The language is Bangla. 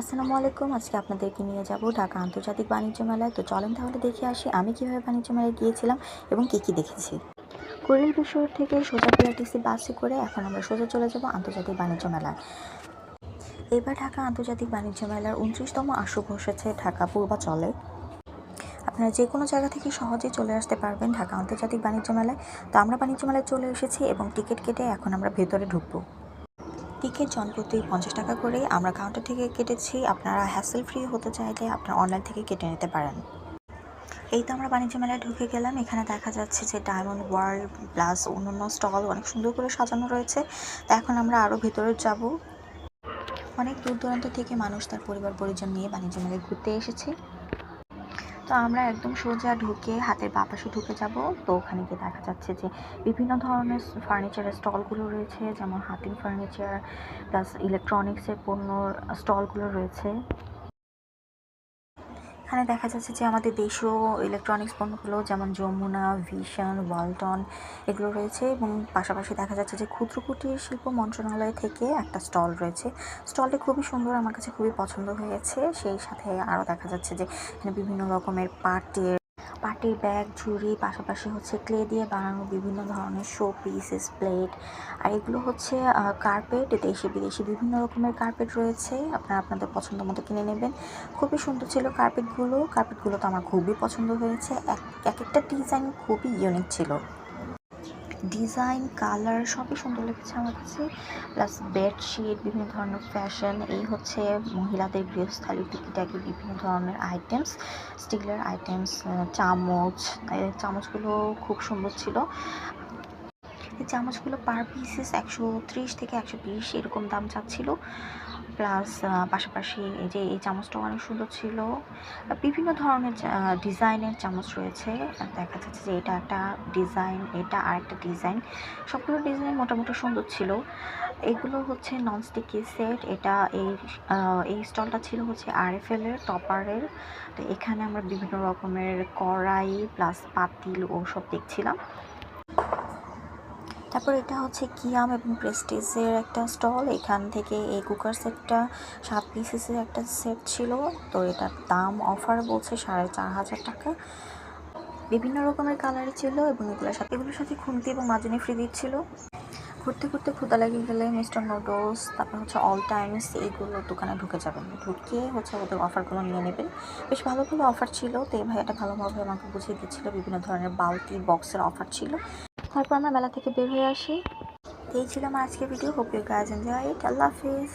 আসসালামু আলাইকুম, আজকে আপনাদেরকে নিয়ে যাব ঢাকা আন্তর্জাতিক বাণিজ্য মেলায়। তো চলেন তাহলে দেখে আসি আমি কীভাবে বাণিজ্য মেলায় গিয়েছিলাম এবং কী কী দেখেছি। কুড়িল বিশ্বর থেকে সোজা পিআরটিসি বাসে করে এখন আমরা সোজা চলে যাব আন্তর্জাতিক বাণিজ্য মেলায়। এবার ঢাকা আন্তর্জাতিক বাণিজ্য মেলার উনত্রিশতম আসর বসেছে ঢাকা পূর্বাচলে। আপনারা যে কোনো জায়গা থেকে সহজে চলে আসতে পারবেন ঢাকা আন্তর্জাতিক বাণিজ্য মেলায়। তো আমরা বাণিজ্য মেলায় চলে এসেছি এবং টিকিট কেটে এখন আমরা ভেতরে ঢুকবো। টিকিট জনপ্রতি পঞ্চাশ টাকা করে আমরা কাউন্টার থেকে কেটেছি। আপনারা হ্যাসেল ফ্রি হতে চাইলে আপনারা অনলাইন থেকে কেটে নিতে পারেন। এই তো আমরা বাণিজ্য মেলায় ঢুকে গেলাম। এখানে দেখা যাচ্ছে যে ডায়মন্ড ওয়ার্ল্ড প্লাস অন্যান্য স্টল অনেক সুন্দর করে সাজানো রয়েছে। তো এখন আমরা আরও ভেতরে যাব। অনেক দূর দূরান্ত থেকে মানুষ তার পরিবার পরিজন নিয়ে বাণিজ্য মেলায় ঘুরতে এসেছে। তো আমরা একদম সোজা ঢুকে হাতের বা পাশে ঢুকে যাব। তো ওখানে গিয়ে দেখা যাচ্ছে যে বিভিন্ন ধরনের ফার্নিচারের স্টলগুলো রয়েছে, যেমন হাতিম ফার্নিচার, প্লাস ইলেকট্রনিক্সের পণ্য স্টলগুলো রয়েছে। এখানে দেখা যাচ্ছে যে আমাদের দেশীয় ইলেকট্রনিক্স পণ্যগুলো যেমন যমুনা ভিশন ওয়ালটন এগুলো রয়েছে এবং পাশাপাশি দেখা যাচ্ছে যে ক্ষুদ্র কুটির শিল্প মন্ত্রণালয় থেকে একটা স্টল রয়েছে। স্টলটি খুবই সুন্দর, আমার কাছে খুবই পছন্দ হয়েছে। সেই সাথে আরও দেখা যাচ্ছে যে এখানে বিভিন্ন রকমের পাটের পাটের ব্যাগ, ঝুড়ি, পাশাপাশি হচ্ছে ক্লে দিয়ে বানানো বিভিন্ন ধরনের শো পিসেস প্লেট, আর এগুলো হচ্ছে কার্পেট, দেশি বিদেশি বিভিন্ন রকমের কার্পেট রয়েছে, আপনারা আপনাদের পছন্দ মতো কিনে নেবেন। খুবই সুন্দর ছিল কার্পেটগুলো কার্পেটগুলো তো আমার খুবই পছন্দ হয়েছে, এক এক একটা ডিজাইন খুবই ইউনিক ছিল। ডিজাইন, কালার সবই সুন্দর লেগেছে আমার কাছে। প্লাস বেডশিট, বিভিন্ন ধরনের ফ্যাশন, এই হচ্ছে মহিলাদের গৃহস্থালী টুকিটাকি বিভিন্ন ধরনের আইটেমস স্টিলের আইটেমস চামচ চামচগুলো খুব সুন্দর ছিল। এই চামচগুলো পার পিসেস একশো ত্রিশ থেকে একশো বিশ এরকম দাম চাচ্ছিল। প্লাস পাশাপাশি এই যে এই চামচটাও অনেক সুন্দর ছিল। বিভিন্ন ধরনের ডিজাইনের চামচ রয়েছে। দেখা যাচ্ছে যে এটা একটা ডিজাইন, এটা আর একটা ডিজাইন। সবগুলো ডিজাইন মোটামুটি সুন্দর ছিল। এগুলো হচ্ছে ননস্টিকি সেট এটা এই এই স্টলটা ছিল হচ্ছে আরএফএলের টপারের তো এখানে আমরা বিভিন্ন রকমের কড়াই প্লাস পাতিল ওসব দেখছিলাম। তারপর এটা হচ্ছে কিয়াম এবং প্রেস্টিজের একটা স্টল এখান থেকে এই কুকার সেটটা সাত পিসেসের একটা সেট ছিল। তো এটার দাম অফার বলছে সাড়ে চার হাজার টাকা। বিভিন্ন রকমের কালার ছিল এবং এগুলোর সাথে এগুলোর সাথে খুন্তি এবং মাজনি ফ্রি দিচ্ছিল। ঘুরতে ঘুরতে ক্ষুদা লেগে গেলে মিস্টার নুডলস তারপর হচ্ছে অল টাইমস এইগুলো দোকানে ঢুকে যাবেন। ঢুকে হচ্ছে ওদের অফারগুলো নিয়ে নেবেন। বেশ ভালো ভালো অফার ছিল। তো এই ভাই ভাইয়াটা ভালোভাবে আমাকে বুঝিয়ে দিচ্ছিল। বিভিন্ন ধরনের বালতি বক্সের অফার ছিল। তারপর আমরা মেলা থেকে বের হয়ে আসি। এই ছিল আমার আজকের video hope you guys enjoy it Allah Hafiz.